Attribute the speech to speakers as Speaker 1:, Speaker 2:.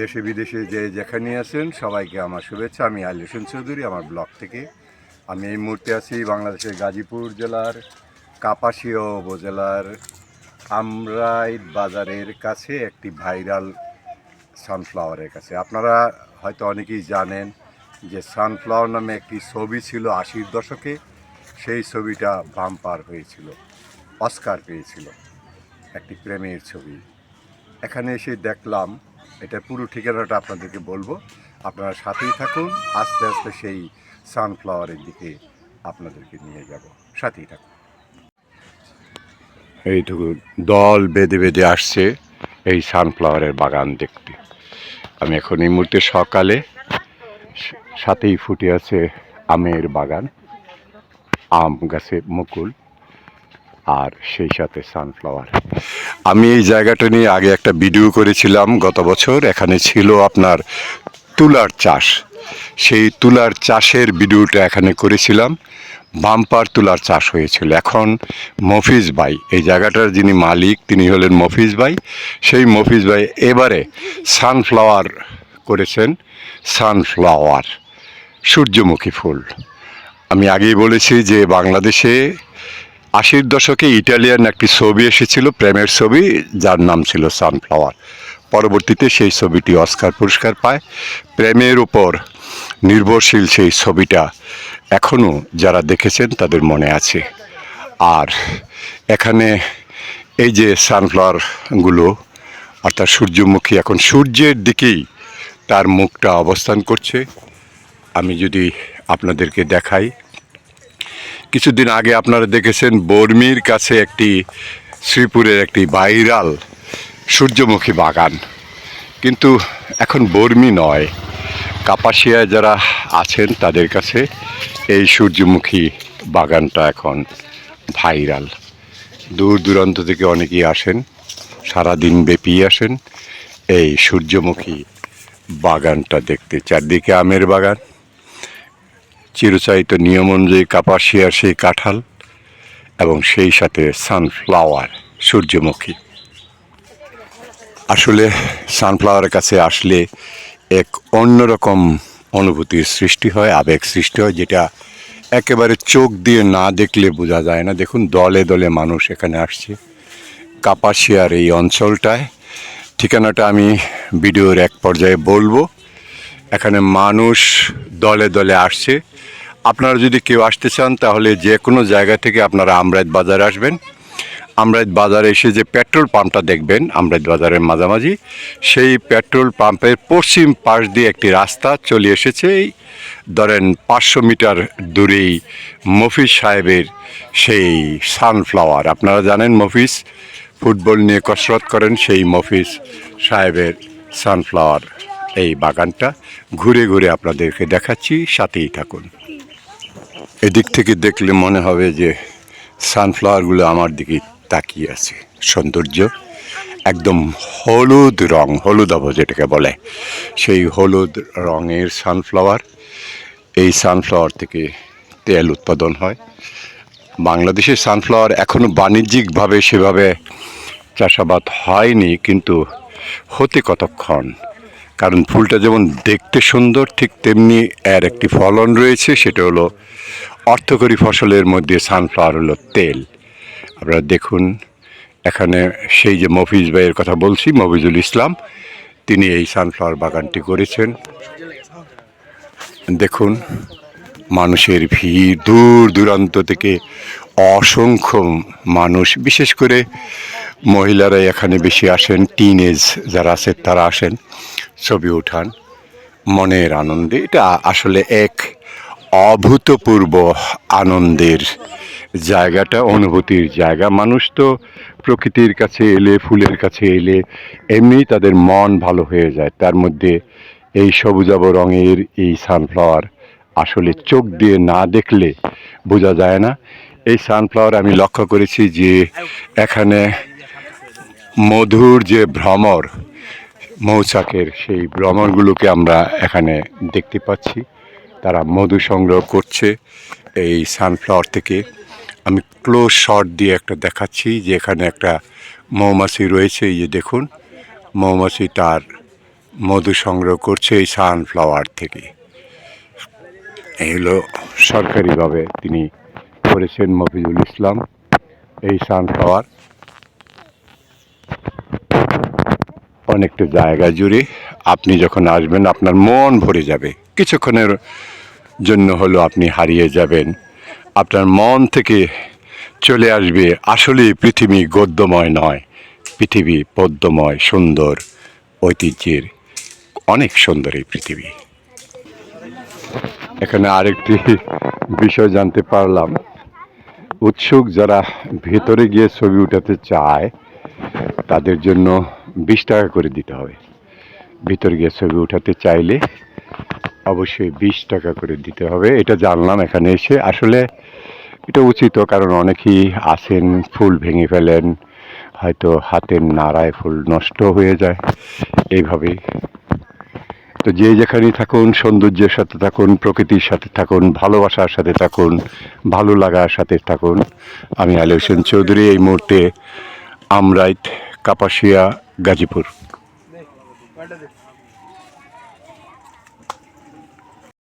Speaker 1: দেশে বিদেশে যে যেখানে আছেন, সবাইকে আমার শুভেচ্ছা। আমি আলী হোসেন চৌধুরী, আমার ব্লগ থেকে। আমি এই মুহূর্তে আছি বাংলাদেশের গাজীপুর জেলার কাপাসিয়া উপজেলার আমরাই বাজারের কাছে একটি ভাইরাল সানফ্লাওয়ারের কাছে। আপনারা হয়তো অনেকেই জানেন যে সানফ্লাওয়ার নামে একটি ছবি ছিল আশির দশকে। সেই ছবিটা বাম্পার হয়েছিল, অস্কার পেয়েছিল, একটি প্রেমের ছবি। এখানে এসে দেখলাম এটা পুরো ঠিকানাটা আপনাদেরকে বলব। আপনারা সাথেই থাকুন, আস্তে আস্তে সেই সানফ্লাওয়ারের দিকে আপনাদেরকে নিয়ে যাব। সাথেই থাকুন। এইটুকু দল বেঁধে বেঁধে আসছে এই সানফ্লাওয়ারের বাগান দেখতে। আমি এখন এই মুহূর্তে সকালে সাথেই ফুটে আছে আমের বাগান, আম গাছে মুকুল। আর সেই সাথে সানফ্লাওয়ার আমি এই জায়গাটা নিয়ে আগে একটা ভিডিও করেছিলাম গত বছর। এখানে ছিল আপনার তুলার চাষ। সেই তুলার চাষের ভিডিওটা এখানে করেছিলাম। বাম্পার তুলার চাষ হয়েছিল। এখন মফিজ ভাই, এই জায়গাটার যিনি মালিক, তিনি হলেন মফিজ ভাই। সেই মফিজ ভাই এবারে সানফ্লাওয়ার করেছেন। সানফ্লাওয়ার সূর্যমুখী ফুল। আমি আগেই বলেছি যে বাংলাদেশে আশির দশকে ইটালিয়ান একটি ছবি এসেছিল, প্রেমের ছবি, যার নাম ছিল সানফ্লাওয়ার পরবর্তীতে সেই ছবিটি অস্কার পুরস্কার পায়। প্রেমের উপর নির্ভরশীল সেই ছবিটা এখনও যারা দেখেছেন তাদের মনে আছে। আর এখানে এই যে সানফ্লাওয়ারগুলো অর্থাৎ সূর্যমুখী, এখন সূর্যের দিকেই তার মুখটা অবস্থান করছে। আমি যদি আপনাদেরকে দেখাই কিছুদিন আগে আপনারা দেখেছেন বর্মির কাছে একটি শ্রীপুরের একটি ভাইরাল সূর্যমুখী বাগান। কিন্তু এখন বর্মি নয়। কাপাসিয়ায় যারা আছেন তাদের কাছে এই সূর্যমুখী বাগানটা এখন ভাইরাল। দূর দূরান্ত থেকে অনেকেই আসেন, সারাদিন ব্যাপী আসেন এই সূর্যমুখী বাগানটা দেখতে। চারদিকে আমের বাগান চিরচারিত নিয়ম অনুযায়ী কাপাসিয়ার সেই কাঁঠাল এবং সেই সাথে সানফ্লাওয়ার সূর্যমুখী। আসলে সানফ্লাওয়ারের কাছে আসলে এক অন্যরকম অনুভূতির সৃষ্টি হয়, আবেগ সৃষ্টি হয়, যেটা একেবারে চোখ দিয়ে না দেখলে বোঝা যায় না। দেখুন, দলে দলে মানুষ এখানে আসছে। কাপাসিয়ার এই অঞ্চলটায় ঠিকানাটা আমি ভিডিওর এক পর্যায়ে বলব। এখানে মানুষ দলে দলে আসছে। আপনারা যদি কেউ আসতে চান, তাহলে যে কোনো জায়গা থেকে আপনারা আমরাইত বাজারে আসবেন। আমরাইত বাজারে এসে যে পেট্রোল পাম্পটা দেখবেন, আমরাইত বাজারের মাঝামাঝি, সেই পেট্রোল পাম্পের পশ্চিম পাশ দিয়ে একটি রাস্তা চলে এসেছে। এই ধরেন পাঁচশো মিটার দূরেই মফিজ সাহেবের সেই সানফ্লাওয়ার। আপনারা জানেন মফিজ, ফুটবল নিয়ে কসরত করেন সেই মফিজ সাহেবের সানফ্লাওয়ার। এই বাগানটা ঘুরে ঘুরে আপনাদেরকে দেখাচ্ছি, সাথেই থাকুন। এদিক থেকে দেখলে মনে হবে যে সানফ্লাওয়ারগুলো আমার দিকে তাকিয়ে আছে। সৌন্দর্য একদম হলুদ রং হলুদাভ যেটাকে বলে। সেই হলুদ রঙের সানফ্লাওয়ার এই সানফ্লাওয়ার থেকে তেল উৎপাদন হয়। বাংলাদেশের সানফ্লাওয়ার এখনও বাণিজ্যিকভাবে সেভাবে চাষাবাদ হয়নি, কিন্তু হতে কতক্ষণ কারণ ফুলটা যেমন দেখতে সুন্দর, ঠিক তেমনি এর একটি ফলন রয়েছে, সেটা হলো অর্থকরী ফসলের মধ্যে সানফ্লাওয়ার হলো তেল। আপনারা দেখুন, এখানে সেই যে মফিজ ভাইয়ের কথা বলছি, মফিজুল ইসলাম, তিনি এই সানফ্লাওয়ার বাগানটি করেছেন। দেখুন, মানুষের ভিড় দূর দূরান্ত থেকে অসংখ্য মানুষ, বিশেষ করে মহিলারা এখানে বেশি আসেন টিন এজ যারা আছে তারা আসেন। ছবি উঠান। মনের আনন্দে। এটা আসলে এক অভূতপূর্ব আনন্দের জায়গাটা, অনুভূতির জায়গা। মানুষ তো প্রকৃতির কাছে এলে, ফুলের কাছে এলে, এমনি তাদের মন ভালো হয়ে যায়। তার মধ্যে এই সবুজাব রঙের এই সানফ্লাওয়ার আসলে চোখ দিয়ে না দেখলে বোঝা যায় না। এই সানফ্লাওয়ার আমি লক্ষ্য করেছি যে, এখানে মধুর যে ভ্রমর মৌচাকের সেই ভ্রমরগুলোকে আমরা এখানে দেখতে পাচ্ছি। তারা মধু সংগ্রহ করছে এই সানফ্লাওয়ার থেকে। আমি ক্লোজ শট দিয়ে একটা দেখাচ্ছি যে এখানে একটা মৌমাছি রয়েছে, এই যে দেখুন। মৌমাছি তার মধু সংগ্রহ করছে এই সানফ্লাওয়ার থেকে। এগুলো সরকারিভাবে তিনি করেছেন মফিজুল ইসলাম এই সানফ্লাওয়ার অনেকটা জায়গা জুড়ে, আপনি যখন আসবেন, আপনার মন ভরে যাবে। কিছুক্ষণের জন্য হলো আপনি হারিয়ে যাবেন। আপনার মন থেকে চলে আসবে আসলে পৃথিবী গদ্যময় নয়। পৃথিবী পদ্মময়, সুন্দর, ঐতিহ্যের, অনেক সুন্দর এই পৃথিবী। এখানে আরেকটি বিষয় জানতে পারলাম। উৎসুক যারা ভেতরে গিয়ে ছবি উঠাতে চায়, তাদের জন্য বিশ টাকা করে দিতে হবে। ভিতরে গিয়ে ছবি উঠাতে চাইলে অবশ্যই বিশ টাকা করে দিতে হবে। এটা জানলাম এখানে এসে। আসলে এটা উচিত, কারণ অনেকেই আসেন ফুল ভেঙে ফেলেন, হয়তো হাতের নাড়ায় ফুল নষ্ট হয়ে যায়, এইভাবেই। তো যে যেখানেই থাকুন, সৌন্দর্যের সাথে থাকুন, প্রকৃতির সাথে থাকুন, ভালোবাসার সাথে থাকুন, ভালো লাগার সাথে থাকুন। আমি আলী হোসেন চৌধুরী, এই মুহূর্তে আমরাইট কাপাসিয়া গাজীপুর